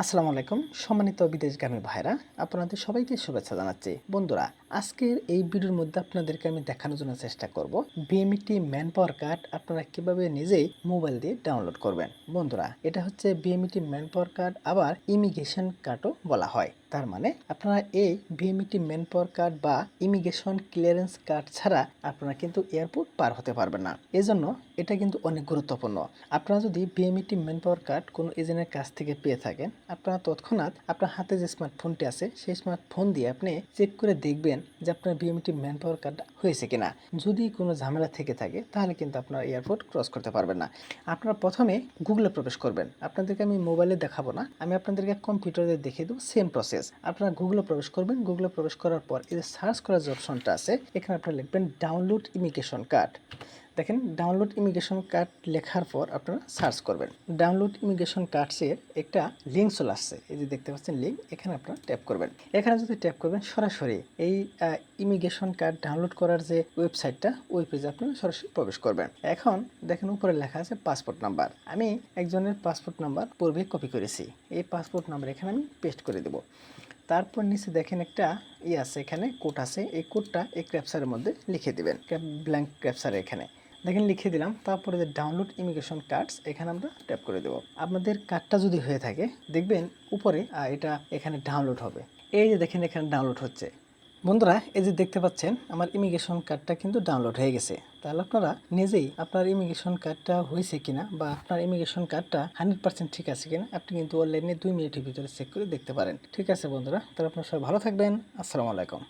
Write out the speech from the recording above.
আসসালামু আলাইকুম, সম্মানিত বিদেশ গ্রামের ভাইরা আপনাদের সবাইকে শুভেচ্ছা জানাচ্ছি। বন্ধুরা, আজকের এই ভিডিওর মধ্যে আপনাদেরকে আমি দেখানোর জন্য চেষ্টা করব বিএমইটি ম্যান পাওয়ার কার্ড আপনারা কীভাবে নিজেই মোবাইল দিয়ে ডাউনলোড করবেন। বন্ধুরা, এটা হচ্ছে বিএমইটি ম্যান পাওয়ার কার্ড আবার ইমিগ্রেশন কার্ডও বলা হয়। তার মানে আপনারা এই বিএমইটি মেন পাওয়ার কার্ড বা ইমিগ্রেশন ক্লিয়ারেন্স কার্ড ছাড়া আপনারা কিন্তু এয়ারপোর্ট পার হতে পারবেন না। এজন্য এটা কিন্তু অনেক গুরুত্বপূর্ণ। আপনারা যদি বিএমইটি মেন পাওয়ার কার্ড কোনো এজেন্টের কাছ থেকে পেয়ে থাকেন, আপনারা তৎক্ষণাৎ আপনার হাতে যে স্মার্টফোনটি আছে, সেই স্মার্টফোন দিয়ে আপনি চেক করে দেখবেন যে আপনার বিএমইটি ম্যান পাওয়ার কার্ড হয়েছে কিনা। যদি কোনো ঝামেলা থেকে থাকে, তাহলে কিন্তু আপনার এয়ারপোর্ট ক্রস করতে পারবেন না। আপনারা প্রথমে গুগলে প্রবেশ করবেন। আপনাদেরকে আমি মোবাইলে দেখাবো না। আমি আপনাদেরকে কম্পিউটারে দেখিয়ে দেবো সেম প্রসেস আপনারা গুগলে প্রবেশ করবেন। গুগলে প্রবেশ করার পর এই সার্চ করার যে অপশনটা আছে, এখানে আপনারা লিখবেন ডাউনলোড ইমিগ্রেশন কার্ড দেখেন ডাউনলোড ইমিগ্রেশন কার্ড লেখার পর আপনারা সার্চ করবেন। ডাউনলোড ইমিগ্রেশন কার্ডসের একটা লিঙ্ক চলে আসছে। এই যে দেখতে পাচ্ছেন লিঙ্ক এখানে আপনারা ট্যাপ করবেন। এখানে যদি ট্যাপ করবেন, সরাসরি এই ইমিগ্রেশন কার্ড ডাউনলোড করার যে ওয়েবসাইটটা ওই পেজে আপনারা সরাসরি প্রবেশ করবেন। এখন দেখেন, উপরে লেখা আছে পাসপোর্ট নাম্বার আমি একজনের পাসপোর্ট নাম্বার পূর্বে কপি করেছি। এই পাসপোর্ট নাম্বার এখানে আমি পেস্ট করে দেবো। তারপর নিচে দেখেন একটা ই আছে, এখানে কোড আছে। এই কোডটা এই ক্র্যাপসারের মধ্যে লিখে দেবেন। ব্ল্যাঙ্ক ক্র্যাপসার এখানে। দেখেন লিখে দিলাম, তারপরে যে ডাউনলোড ইমিগ্রেশন কার্ডস এখানে আমরা ট্যাপ করে দেবো। আপনাদের কার্ডটা যদি হয়ে থাকে, দেখবেন উপরে এটা এখানে ডাউনলোড হবে। এই যে দেখেন এখানে ডাউনলোড হচ্ছে। বন্ধুরা, এই যে দেখতে পাচ্ছেন, আমার ইমিগ্রেশন কার্ডটা কিন্তু ডাউনলোড হয়ে গেছে। তাহলে আপনারা নিজেই আপনার ইমিগ্রেশন কার্ডটা হয়েছে কিনা বা আপনার ইমিগ্রেশন কার্ডটা হান্ড্রেড পার্সেন্ট ঠিক আছে কিনা, আপনি কিন্তু অনলাইনে দুই মিনিটের ভিতরে চেক করে দেখতে পারেন। ঠিক আছে বন্ধুরা, তাহলে আপনারা সবাই ভালো থাকবেন। আসসালামু আলাইকুম।